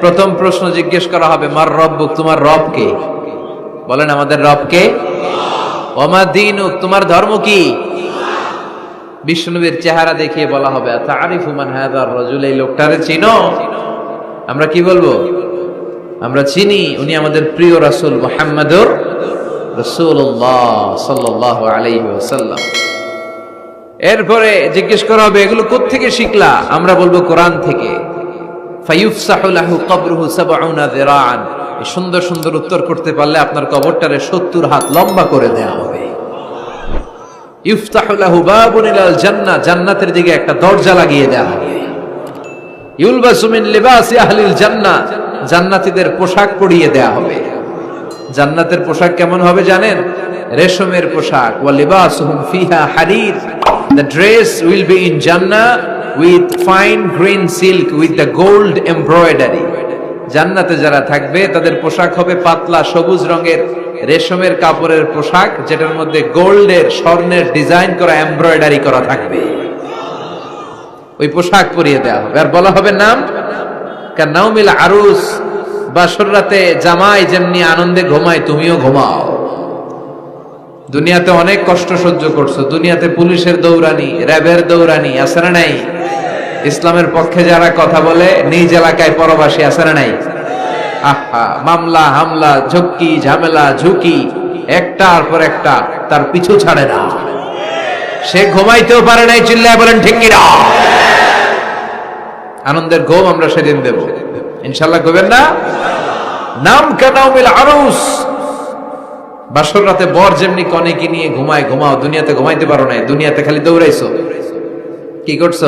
প্রথম প্রশ্ন জিজ্ঞেস করা হবে, মার রব তোমার রব কে? বলেন, আমাদের রব কে? ওমা দিন, তোমার ধর্ম কি? বিষ্ণুবীর চেহারা দেখিয়ে বলা হবে তারিফ মান হাদার রজুল? এই লোকটারে চিনো? আমরা কি বলব? আমরা চিনি, উনি আমাদের প্রিয় রাসূল মুহাম্মাদুর রাসূলুল্লাহ সাল্লাল্লাহু আলাইহি ওয়াসাল্লাম। এরপরে জিজ্ঞেস করা হবে, এগুলো কোত্থেকে শিখলা? আমরা বলব, কোরআন থেকে। সুন্দর সুন্দর উত্তর করতে পারলে আপনার কবরটারে 70 হাত লম্বা করে দেয়া হবে। জান্নাতের দিকে একটা দরজা লাগিয়ে দেয়া হবে। জান্নাতীদের পোশাক পরিয়ে দেয়া হবে। জান্নাতের পোশাক কেমন হবে জানেন? রেশমের পোশাক। ওয়া লিবাসুহুম হারির। The dress will be in Jannah. With fine green silk with the gold embroidery জান্নাতে যারা থাকবে, তাদের পোশাক হবে পাতলা সবুজ রঙের রেশমের কাপড়ের পোশাক, যেটার মধ্যে গোল্ডের স্বর্ণের ডিজাইন করা এমব্রয়ডারি করা থাকবে। ওই পোশাক পরিয়ে দেওয়া হবে। আর বলা হবে নাম? নাউমিল আরুস। বাসর রাতে জামাই যেমনি আনন্দে ঘুমায়, তুমিও ঘুমাও। দুনিয়াতে অনেক কষ্ট সহ্য করছ। দুনিয়াতে পুলিশের দৌড়ানি, র্যাবের দৌড়ানি, আছে না নাই? ইসলামের পক্ষে যারা কথা বলে, নিজ এলাকায় পরবাসী, আছে না নাই? আহা, মামলা, হামলা, ঝক্কি, ঝামেলা, ঝুঁকি একটার পর একটা তার পিছু ছাড়ে না। সে ঘুমাইতেও পারে নাই, চিল্লায় বলেন, ঠিক কিনা আনন্দের ঘুম আমরা সেদিন দেব। ইনশাল্লাহ ঘুমেন না? নাম কেনাউমিল আরুস। বাসর রাতে বর যেমনি কনেকে নিয়ে ঘুমায়, ঘুমাও, দুনিয়াতে ঘুমাইতে পারো নাই, দুনিয়াতে খালি দৌড়াইছো। কি করছ?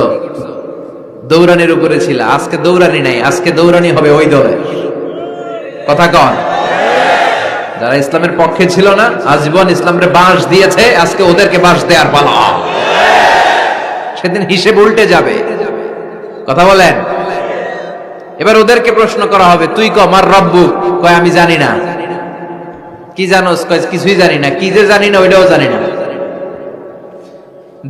দৌড়ানির উপরে ছিল, আজকে দৌড়ানি নাই, আজকে দৌড়ানি হবে ওই দলের কথা কন। যারা ইসলামের পক্ষে ছিল না, আজীবন ইসলামের বাঁশ দিয়েছে, আজকে ওদেরকে বাঁশ দেওয়ার পালা। সেদিন হিসেব উল্টে যাবে। কথা বলেন। এবার ওদেরকে প্রশ্ন করা হবে, তুই ক আমার রব্বু? কয়, আমি জানি না। কি কয় কিছুই জানি না। কি যে জানি না, ওইটাও জানি না।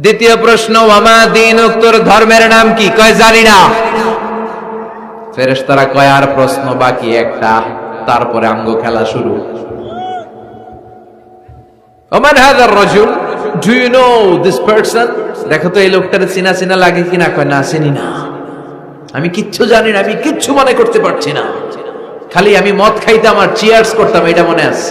দ্বিতীয় প্রশ্ন, ওয়ামা দিন তোর ধর্মের নাম কি? কয়, জানি না। ফেরেশতারা কয়, আর প্রশ্ন বাকি একটা, তারপরে আঙ্গ খেলা শুরু। ওমান হাদার রাজুল? Do you know this person দেখো তো, এই লোকটার চিনা চিনা লাগে কিনা? কয়, না, চিনি না। আমি কিচ্ছু জানি না, আমি কিচ্ছু মনে করতে পারছি না। খালি আমি মদ খাইতাম আর চিয়ার্স করতাম এটা মনে আছে?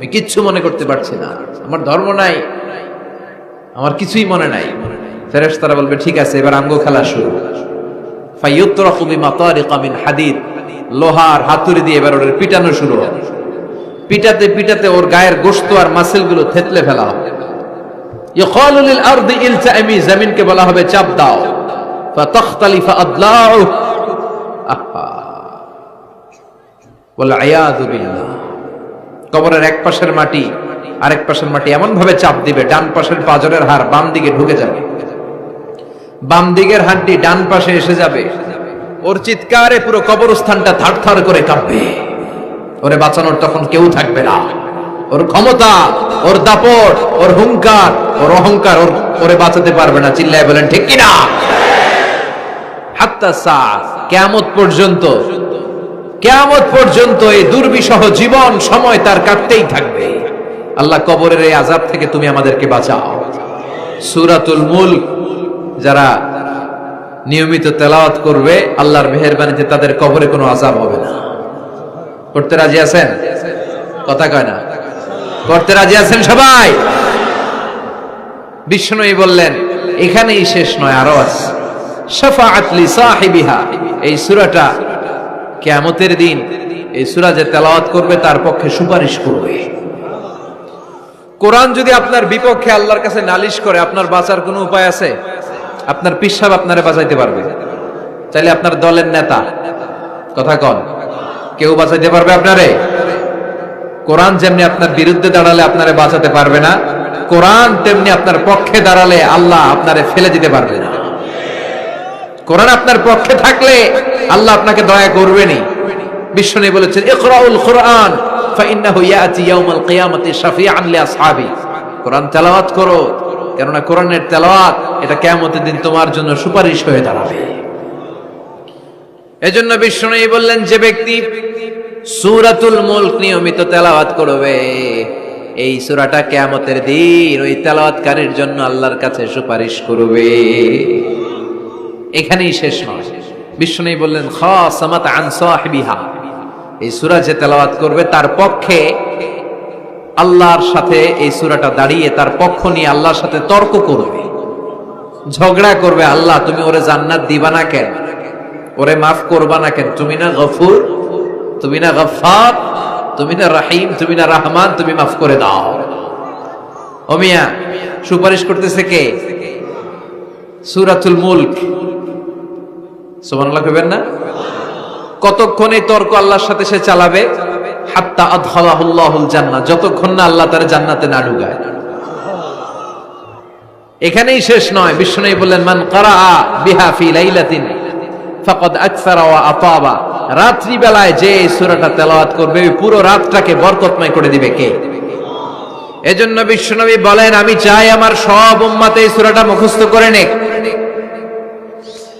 আমি কিচ্ছু মনে করতে পারছি না। আমার ধর্ম নাই। আমার কিছুই মনে নাই। ফেরেশ তারা বলবে, ঠিক আছে, এবার আঙ্গ খেলা শুরু। হাদিদ। লোহার হাতুড়ি দিয়ে এবার ওর পিটানো শুরু হবে। পিটাতে পিটাতে ওর গায়ের গোশত আর মাসেলগুলো থেতলে ফেলা হবে। জমিনকে বলা হবে, চাপ দাও। ওয়াল আয়াযু বিল্লাহ। কবরের এক পাশের মাটি, আরেক পাশের মাটি এমন ভাবে চাপ দিবে, ডান পাশের পাজরের হাড় বাম দিকে ঢুকে যাবে। বাম দিকের হাড্ডি ডান পাশে এসে যাবে। ওর চিৎকারে পুরো কবরস্থানটা থার থার করে কাঁপবে। ওরে বাঁচানোর তখন কেউ থাকবে না। ওর ক্ষমতা, ওর দাপট, ওর হুঙ্কার ওর অহংকার ওর ওরে বাঁচাতে পারবে না। চিল্লায় বলেন, ঠিক কিনা? হাত্তা সা কেয়ামত পর্যন্ত কেয়ামত পর্যন্ত এই দুর্বিষহ জীবন সময় তার কাটতেই থাকবে। আল্লাহ কবরের এই আজাব থেকে তুমি আমাদেরকে বাঁচাও। সুরাতুল মুল্ক, যারা নিয়মিত তেলাওয়াত করবে, আল্লাহর মেহরবানিতে তাদের কবরে কোনো আজাব হবে না। করতে রাজি আছেন? কথা কয় না। করতে রাজি আছেন সবাই? বিষ্ণুই বললেন, এখানেই শেষ নয়, আরও আছে। শাফাআত লি সাহিবিহা, এই সূরাটা কিয়ামতের দিন এই সূরা যে তেলাওয়াত করবে তার পক্ষে সুপারিশ করবে। কোরআন যদি আপনার বিপক্ষে আল্লাহর কাছে নালিশ করে, আপনার বাঁচার কোনো উপায় আছে? আপনার পিসাব আপনারে বাঁচাইতে পারবে। চাইলে আপনার দলের নেতা। কথা কন। কেউ বাঁচাইতে পারবে আপনারে? কোরআন যেমনি আপনার বিরুদ্ধে দাঁড়ালে আপনারে বাঁচাতে পারবে না, কোরআন তেমনি আপনার পক্ষে দাঁড়ালে আল্লাহ আপনারে ফেলে দিতে পারবে না। কোরআন আপনার পক্ষে থাকলে আল্লাহ আপনাকে দয়া করবেনি বিশ্বনী বলেছেন, ইকরাউল কোরআন, ফাইন্নাহু কোরআন তেলাওয়াত তেলাওয়াত, এটা দিন তোমার জন্য সুপারিশ হয়ে বললেন, যে ব্যক্তি নিয়মিত তেলাওয়াত করবে, এই সূরাটা কিয়ামতের দিন ওই তেলাওয়াতকারীর জন্য আল্লাহর কাছে সুপারিশ করবে। এখানেই শেষ নয় বিষ্ণু বললেন সাহিবিহা। এই সুরা যে তেলাওয়াত করবে, তার পক্ষে আল্লাহর সাথে এই সুরাটা দাঁড়িয়ে তার পক্ষ নিয়ে আল্লাহর সাথে তর্ক করবে, ঝগড়া করবে, আল্লাহ, তুমি ওরে জান্নাত দিবা না কেন? ওরে মাফ করবা না কেন? তুমি না গফুর, তুমি না গফফার, তুমি না রাহিম, তুমি না রাহমান, তুমি মাফ করে দাও। ও মিয়া, সুপারিশ করতেছে কে? সূরাতুল মুলক। কতক্ষণ এই তর্ক আল্লাহর সাথে সে চালাবে? হাত্তা যতক্ষণ না আল্লাহ তার জান্নাতে না ঢুকায়। এখানেই শেষ নয় বিষ্ণু বললেন, মান কারা সূরাটা তেলাওয়াত করবে পুরো রাতটাকে বরকতময় করে দিবে কে? এজন্য বিশ্বনবী বলেন, আমি চাই আমার সব উম্মাতে এই সূরাটা মুখস্থ করে নেক।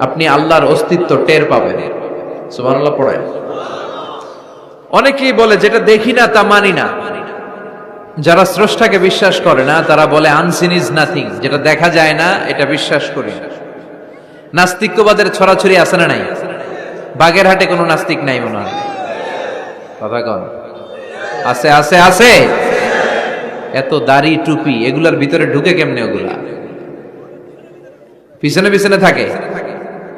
আপনি আল্লাহর অস্তিত্ব টের পাবেন। সুবহানাল্লাহ পড়ায় অনেকেই বলে, যেটা দেখি না, তা মানি না। যারা স্রষ্টাকে বিশ্বাস করে না, তারা বলে আনসিন ইজ নাথিং যেটা দেখা যায় না, এটা বিশ্বাস করি না। নাস্তিক্যবাদের ছড়াছড়ি আছে না নাই? বাগেরহাটে কোনো নাস্তিক নাই মনে হয়। কথা আছে আছে আছে। এত দাড়ি, টুপি, এগুলার ভিতরে ঢুকে কেমনে ওগুলা? পিছনে পিছনে থাকে।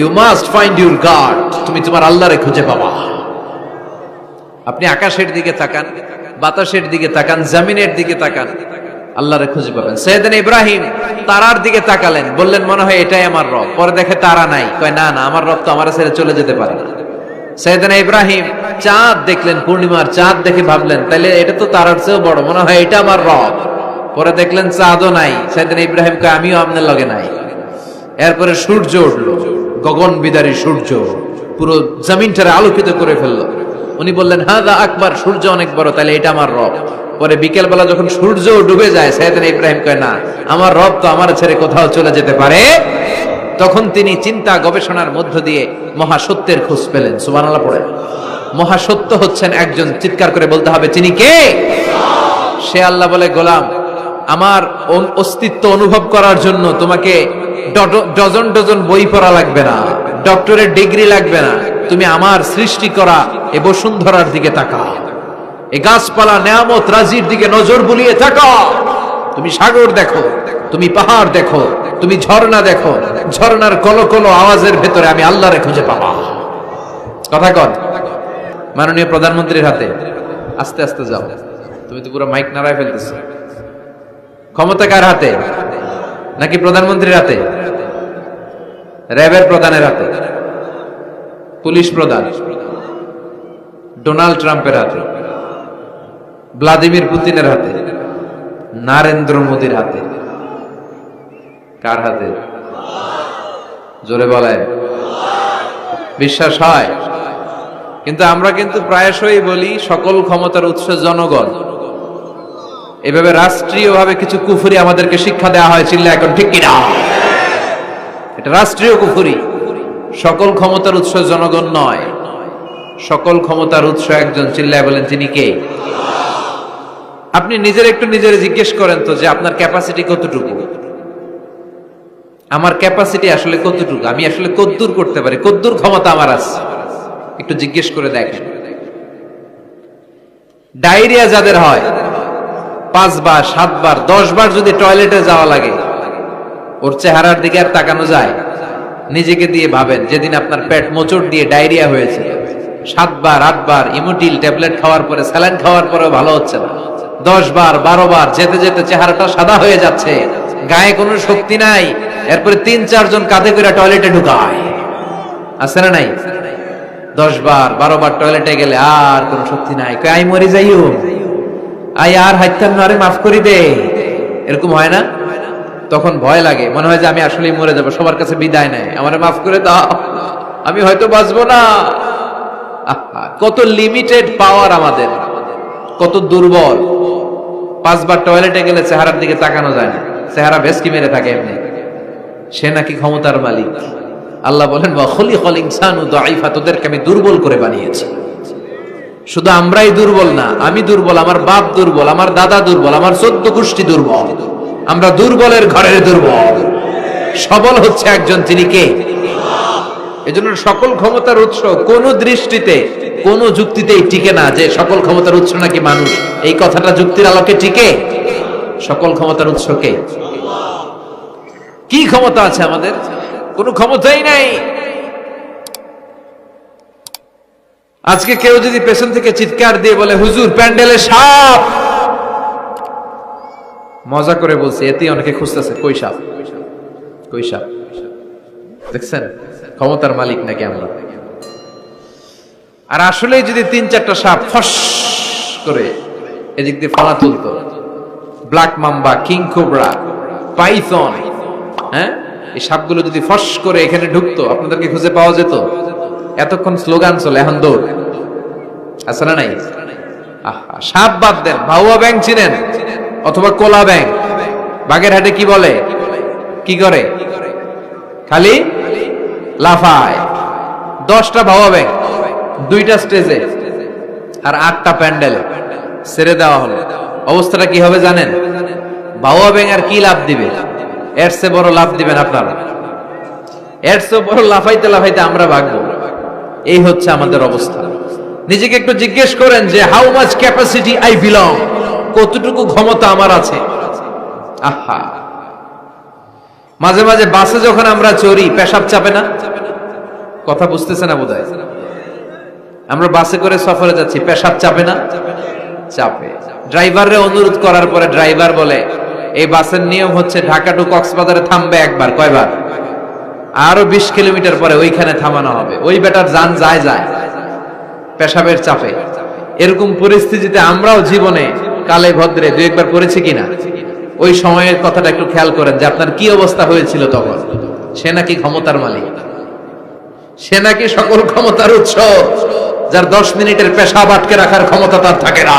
You must find your God তুমি তোমার আল্লাহরে খুঁজে পাবা। আপনি আকাশের দিকে তাকান, বাতাসের দিকে তাকান, জামিনের দিকে তাকান, আল্লাহরে খুঁজে পাবেন। সৈয়দান ইব্রাহিম তারার দিকে তাকালেন, বললেন, মনে হয় এটাই আমার রব। পরে দেখে তারা নাই। কয়, না না, আমার রব তো আমার ছেড়ে চলে যেতে পারে সৈয়দানা ইব্রাহিম চাঁদ দেখলেন, পূর্ণিমার চাঁদ দেখে ভাবলেন তাহলে এটা তো তারার চেয়েও বড়, মনে হয় এটা আমার রব। পরে দেখলেন, চাঁদও নাই। সৈয়দানা ইব্রাহিম কয়, আমিও আপনার লগে নাই। এরপরে সূর্য উঠল। গগন বিদারী সূর্য পুরো জমিনটারে আলোকিত করে ফেলল। উনি বললেন হ্যাঁ দা আকবার, সূর্য অনেক বড় তাহলে এটা আমার রব। পরে বিকেল বেলা যখন সূর্য ডুবে যায় সৈয়দানা ইব্রাহিম কয়, না, আমার রব তো আমার ছেড়ে কোথাও চলে যেতে পারে। তখন তিনি চিন্তা গবেষণার মধ্য দিয়ে মহাসত্যের খোঁজ পেলেন। সুবহানাল্লাহ পড়ে। মহাসত্য হচ্ছেন একজন চিৎকার করে বলতে হবে, তিনি কে? সে আল্লাহ বলে, গোলাম, আমার অস্তিত্ব অনুভব করার জন্য তোমাকে ডজন ডজন বই পড়া লাগবে না। ডক্টরের ডিগ্রি লাগবে না। তুমি আমার সৃষ্টি করা এ বসুন্ধরার দিকে তাকাও। এ গাছপালা নেয়ামত রাজির দিকে নজর বুলিয়ে তাকাও। তুমি সাগর দেখো, তুমি পাহাড় দেখো, তুমি ঝর্ণা দেখো। ঝর্ণার কলো কলো আওয়াজের ভেতরে আমি আল্লাহরে খুঁজে পাবা। কথা কন। মাননীয় প্রধানমন্ত্রীর হাতে। আস্তে আস্তে যাও। তুমি তো পুরো মাইক নাড়ায় ফেলতেছ। ক্ষমতা কার হাতে? নাকি প্রধানমন্ত্রীর হাতে? র্যাবের প্রধানের হাতে। পুলিশ প্রধান। ডোনাল্ড ট্রাম্পের হাতে। ভ্লাদিমির পুতিনের হাতে। নারেন্দ্র মোদীর হাতে। কার হাতে? জোরে বলেন। বিশ্বাস হয়? কিন্তু আমরা কিন্তু প্রায়শই বলি সকল ক্ষমতার উৎস জনগণ। এভাবে রাষ্ট্রীয়ভাবে কিছু কুফুরি আমাদেরকে শিক্ষা দেওয়া হয় চিল্লা এখন, ঠিক কিনা? এটা রাষ্ট্রীয় কুফুরি। সকল ক্ষমতার উৎস জনগণ নয়। সকল ক্ষমতার উৎস একজন, চিল্লায় বলেন তিনি কে? আপনি নিজের একটু নিজের জিজ্ঞেস করেন তো যে আপনার ক্যাপাসিটি কতটুকু? আমার ক্যাপাসিটি আসলে কতটুকু? আমি আসলে কদ্দূর করতে পারি। কদ্দূর ক্ষমতা আমার আছে। একটু জিজ্ঞেস করে দেখেন। ডায়রিয়া যাদের হয় পাঁচবার, সাতবার দশ বার যদি টয়লেটে যাওয়া লাগে, ওর চেহারার দিকে আর তাকানো যায়। নিজেকে দিয়ে ভাবেন, যেদিন আপনার পেট মোচড় দিয়ে ডায়রিয়া হয়েছে। সাতবার, আটবার, ইমোটিল ট্যাবলেট খাওয়ার পরে, স্যালাইন খাওয়ার পরেও ভালো হচ্ছে না। দশ বার বারো বার যেতে যেতে চেহারাটা সাদা হয়ে যাচ্ছে। গায়ে কোনো শক্তি নাই। এরপরে তিন, চারজন কাঁধে করে টয়লেটে ঢুকায়। আছে না নাই? দশ বার বারো বার টয়লেটে গেলে আর কোন শক্তি নাই। কই আই মরি যাইও। আর হাইতাম না আরে মাফ করি দে। এরকম হয় না? তখন ভয় লাগে। মনে হয় যে আমি আসলেই মরে যাব, সবার কাছে বিদায় নেয়। আমারে মাফ করে দাও। আমি হয়তো বাঁচবো না। কত লিমিটেড পাওয়ার আমাদের। কত দুর্বল। পাঁচবার টয়লেটে গেলে চেহারার দিকে তাকানো যায় না। চেহারা ভেসকি মেরে থাকে এমনি। সে নাকি ক্ষমতার মালিক। আল্লাহ বলেন বা খলি খল ইনসানু দাইফা তোদেরকে আমি দুর্বল করে বানিয়েছি। শুধু আমরাই দুর্বল না, আমি দুর্বল, আমার বাপ দুর্বল, আমার দাদা দুর্বল, আমার চোদ্দ গোষ্ঠী দুর্বল। আমরা দুর্বলের ঘরের দুর্বল। সবল হচ্ছে একজন, তিনি কে? এজন্য সকল ক্ষমতার উৎস কোন দৃষ্টিতে, কোন যুক্তিতেই টিকে না যে সকল ক্ষমতার উৎস নাকি মানুষ। এই কথাটা যুক্তির আলোকে টিকে? সকল ক্ষমতার উৎস কে? কি ক্ষমতা আছে আমাদের? কোনো ক্ষমতাই নাই। আজকে কেউ যদি পেছন থেকে চিৎকার দিয়ে বলে, হুজুর প্যান্ডেলে সাপ! মজা করে বলছে, এতেই অনেকে খুঁজতেছে, কই সাপ? কই সাপ? দেখছেন? ক্ষমতার মালিক নাকি আমরা আর আসলেই যদি তিন চারটা সাপ ফস করে এদিক দিয়ে ফালা তুলতো, black mamba, king cobra, python হ্যাঁ? এই সাপগুলো যদি ফস করে এখানে ঢুকতো, আপনাদেরকে খুঁজে পাওয়া যেত? এতক্ষণ স্লোগান চলে, এখন দৌড়। আছে না নাই? সাপ বাদ দেন, ভাউয়া ব্যাংক চিনেন, অথবা কোলা ব্যাংক। বাগেরহাটে কি বলে? কি করে? খালি লাফায়। দশটা ভাওয়া ব্যাংক, দুইটা স্টেজে, আর আটটা প্যান্ডেল। ছেড়ে দেওয়া হলো। অবস্থাটা কি হবে জানেন? ভাওয়া ব্যাংক আর কি লাভ দিবে? এর চেয়ে বড় লাভ দিবেন আপনারা। এর চেয়ে বড় লাফাইতে লাফাইতে আমরা ভাগবো। এই হচ্ছে আমাদের অবস্থা। নিজেকে একটু জিজ্ঞেস করেন যে how much capacity I belong কতটুকু ক্ষমতা আমার আছে? আহা। মাঝে মাঝে বাসে যখন আমরা চড়ি, পেশাব চাপে না? কথা বুঝতেছে না বোধহয় আমরা বাসে করে সফরে যাচ্ছি, পেশাব চাপে না? চাপে। ড্রাইভাররে অনুরোধ করার পরে ড্রাইভার বলে, এই বাসের নিয়ম হচ্ছে ঢাকা টু কক্সবাজারে থামবে একবার, কয়বার? আরও বিশ কিলোমিটার পরে ওইখানে থামানো হবে। ওই বেটার যান যায় যায়। পেশাবের চাপে। এরকম পরিস্থিতিতে আমরাও জীবনে কালে ভদ্রে দু একবার পড়েছি কিনা, ওই সময়ের কথাটা একটু খেয়াল করেন যে আপনার কি অবস্থা হয়েছিল তখন? সে নাকি ক্ষমতার মালিক। সে নাকি সকল ক্ষমতার উৎস, যার দশ মিনিটের পেশাব আটকে রাখার ক্ষমতা তার থাকে না।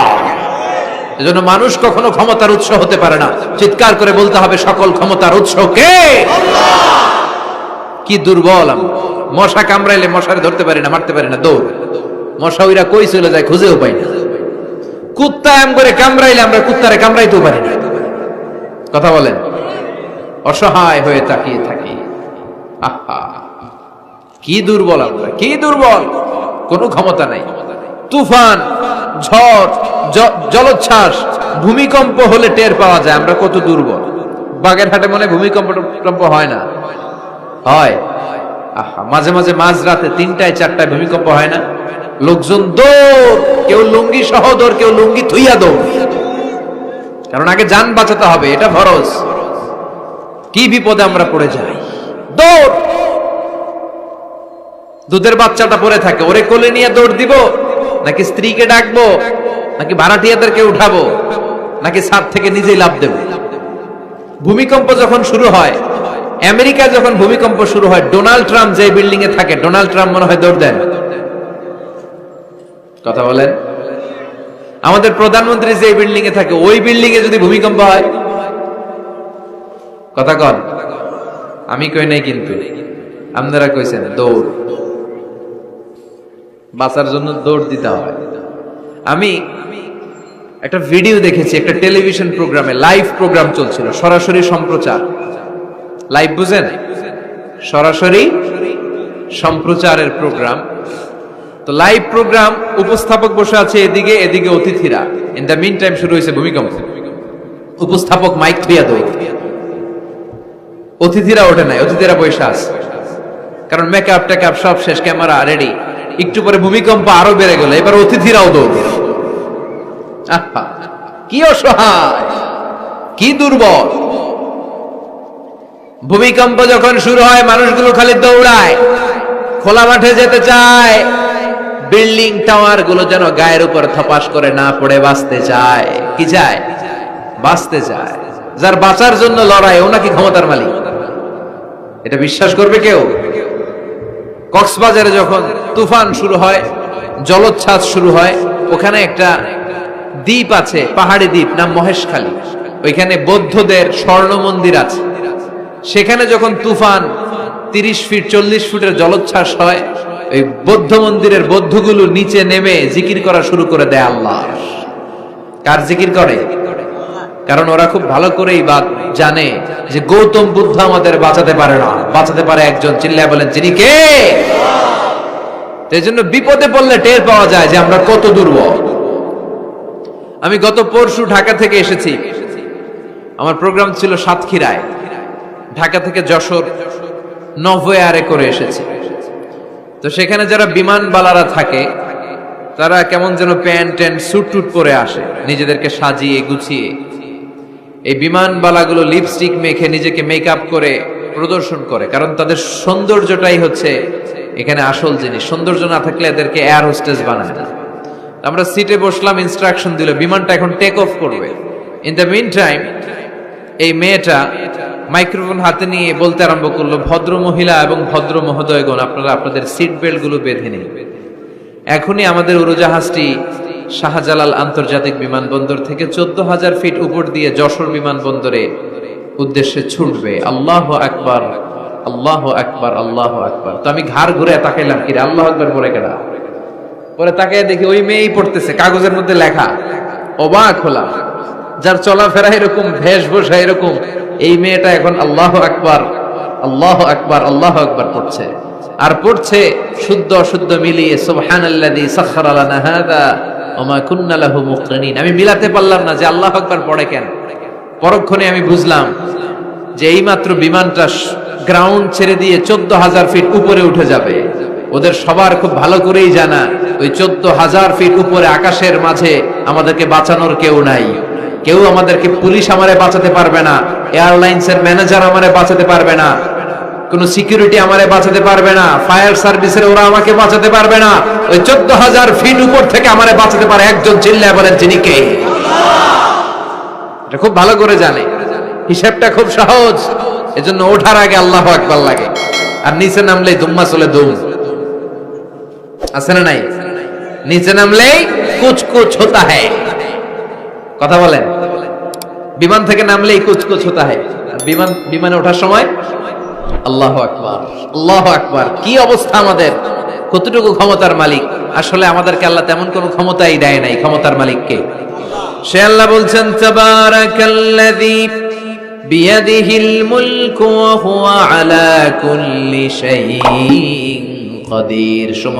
এজন্য মানুষ কখনো ক্ষমতার উৎস হতে পারে না। চিৎকার করে বলতে হবে, সকল ক্ষমতার উৎস কে? কি দুর্বল আমি? মশা কামড়াইলে মশারে ধরতে পারি না, মারতে পারি না, দৌড়। মশা ওইরা কই চলে যায় খুঁজেও পাই না। কুত্তা এম করে কামড়াইলে আমরা কুত্তারে কামড়াইতেও পারি না। কথা বলেন? অসহায় হয়ে তাকিয়ে থাকি। আহা, কি দুর্বল আমরা কি দুর্বল। কোনো ক্ষমতা নাই। তুফান, ঝড় জলোচ্ছ্বাস, ভূমিকম্প হলে টের পাওয়া যায়, আমরা কত দুর্বল। বাগেরহাটে মনে ভূমিকম্প হয় না। হয়। মাঝে মাঝে মাঝ রাতে তিনটায় চারটায় ভূমিকম্প হয় না? লোকজন দৌড়, কেউ লুঙ্গি সহ দৌড়, কেউ লুঙ্গি থুইয়া দৌড়। কারণ আগে যান বাঁচাতে হবে, এটা কি বিপদে আমরা পড়ে যাই? দৌড়! দুধের বাচ্চাটা পড়ে থাকে, ওরে কোলে নিয়ে দৌড় দিব? নাকি স্ত্রীকে ডাকবো? নাকি ভাড়াটিয়াদেরকে উঠাবো? নাকি ছাদ থেকে নিজেই লাভ দেব? ভূমিকম্প যখন শুরু হয় আমেরিকায় যখন ভূমিকম্প শুরু হয়, ডোনাল্ড ট্রাম্প যে বিল্ডিং এ থাকে, ডোনাল্ড ট্রাম্প মনে হয় দৌড় দেন। কথা বলেন? আমাদের প্রধানমন্ত্রী যে বিল্ডিং এ থাকে, ওই বিল্ডিং এ যদি ভূমিকম্প হয়, কথা কন? আমি কই নাই কিন্তু। আপনারা কইছেন, দৌড়। বাঁচার জন্য দৌড় দিতে হয় আমি একটা ভিডিও দেখেছি, একটা টেলিভিশন প্রোগ্রামে লাইভ প্রোগ্রাম চলছিল, সরাসরি সম্প্রচার। লাইভ বুঝেন? সরাসরি সম্প্রচারের প্রোগ্রাম। তো লাইভ প্রোগ্রাম উপস্থাপক বসে আছে এদিকে এদিকে অতিথিরা। ইন দ্য মিন টাইম শুরু হয়েছে ভূমিকম্প। উপস্থাপক মাইক থুইয়া দৌড় অতিথিরা ওঠে নাই অতিথিরা বসে আছে। কারণ মেকআপ টেকআপ সব শেষ ক্যামেরা রেডি একটু পরে ভূমিকম্প আরও বেড়ে গেল এবার অতিথিরাও দৌড়। আহা, কি অসহায় কি দুর্বল। ভূমিকম্প যখন শুরু হয়, মানুষগুলো খালি দৌড়ায়, খোলা মাঠে যেতে চায়। বিল্ডিং টাওয়ারগুলো যেন গায়ের উপর থপাস করে না পড়ে, বাঁচতে চায়। কি চায়? বাঁচতে চায়। যার বাঁচার জন্য লড়াই, ও নাকি ক্ষমতার মালিক? এটা বিশ্বাস করবে কেউ? কক্সবাজারে যখন তুফান শুরু হয়, জলোচ্ছ্বাস শুরু হয়, ওখানে একটা দ্বীপ আছে, পাহাড়ি দ্বীপ, নাম মহেশখালী। ওইখানে বৌদ্ধদের স্বর্ণ মন্দির আছে। সেখানে যখন তুফান তিরিশ ফিট, চল্লিশ ফুটের জলোচ্ছ্বাস হয়, ওই বৌদ্ধ মন্দিরের বৌদ্ধগুলো নিচে নেমে জিকির করা শুরু করে দেয় আল্লাহ। কার জিকির করে? কারণ ওরা খুব ভালো করেই বা জানে যে গৌতম বুদ্ধ আমাদের বাঁচাতে পারে না। বাঁচাতে পারে একজন, চিল্লায় বলেন, যিনি কে? এই জন্য বিপদে পড়লে টের পাওয়া যায় যে আমরা কত দুর্বল। আমি গত পরশু ঢাকা থেকে এসেছি। আমার প্রোগ্রাম ছিল সাতক্ষীরায়। ঢাকা থেকে যশোর নভোয়ারে করে এসেছে। তো সেখানে যারা বিমানবালারা থাকে, তারা কেমন যেন প্যান্ট ট্যান্ট, স্যুট টুট পরে আসে, নিজেদেরকে সাজিয়ে গুছিয়ে। এই বিমানবালাগুলো লিপস্টিক মেখে নিজেকে মেকআপ করে প্রদর্শন করে, কারণ তাদের সৌন্দর্যটাই হচ্ছে এখানে আসল জিনিস। সৌন্দর্য না থাকলে এদেরকে এয়ার হোস্টেস বানায় না। আমরা সিটে বসলাম ইনস্ট্রাকশন দিল, বিমানটা এখন টেক অফ করবে। ইন দ্য মিন টাইম এই মেয়েটা মাইক্রোফোন হাতে নিয়ে বলতে আরম্ভ করল, ভদ্র মহিলা এবং ভদ্র মহোদয়গণ, আপনারা আপনাদের সিট বেল্টগুলো বেঁধে নিন। এখনই আমাদের উড়োজাহাজটি শাহজালাল আন্তর্জাতিক বিমানবন্দর থেকে চোদ্দ হাজার ফিট উপর দিয়ে যশোর বিমানবন্দরে উদ্দেশ্যে ছুটবে। আল্লাহ আকবার আল্লাহ আকবার আল্লাহ আকবার। তো আমি ঘাড় ঘুরে তাকাইলাম, কিরে, আল্লাহ আকবার, পরে কেনা পরে তাকে দেখি ওই মেয়েই পড়তেছে, কাগজের মধ্যে লেখা, অবাক হলাম, যার চলাফেরা এরকম বেশভূষা এরকম এই মেয়েটা এখন আল্লাহ আকবার আল্লাহ আকবার আল্লাহ আকবার পড়ছে। আর পড়ছে শুদ্ধ অশুদ্ধ মিলিয়ে মুকরিনিন। আমি মিলাতে পারলাম না যে আল্লাহ আকবার পড়ে কেন। পরক্ষণে আমি বুঝলাম যে এইমাত্র বিমানটা গ্রাউন্ড ছেড়ে দিয়ে চোদ্দ হাজার ফিট উপরে উঠে যাবে। ওদের সবার খুব ভালো করেই জানা, ওই চোদ্দ হাজার ফিট উপরে আকাশের মাঝে আমাদেরকে বাঁচানোর কেউ নাই। কেউ আমাদেরকে পুলিশ আমারে বাঁচাতে পারবে না এয়ারলাইন্স এর ম্যানেজার আমারে বাঁচাতে পারবে না, কোন সিকিউরিটি আমারে বাঁচাতে পারবে না, ফায়ার সার্ভিসের ওরা আমাকে বাঁচাতে পারবে না, ওই চোদ্দ হাজার ফিট উপর থেকে আমারে বাঁচাতে পারে একজন চিল্লায় বলেন, যিনি কে? এটা খুব ভালো করে জানে। হিসাবটা খুব সহজ। এজন্য ওঠার আগে আল্লাহ আকবার লাগে। আর নিচে নামলেই দুম্মা চলে দুম আছে না নাই? নিচে নামলেই কুচ কুচ হতা হ্যায়। কথা বলেন। বিমান থেকে নামলেই কুচ কুচ হতা হ্যায় বিমান, বিমানে ওঠার সময় আল্লাহ আকবার আল্লাহ আকবার। কি অবস্থা আমাদের? কতটুকু ক্ষমতার মালিক? আসলে আমাদেরকে আল্লাহ তেমন কোনো ক্ষমতাই দেয় নাই ক্ষমতার মালিককে। সে আল্লাহ বলছেন, তাবারাকাল্লাযী বিয়াদিহিল মুলকু ওয়া হুয়া আলা কদির।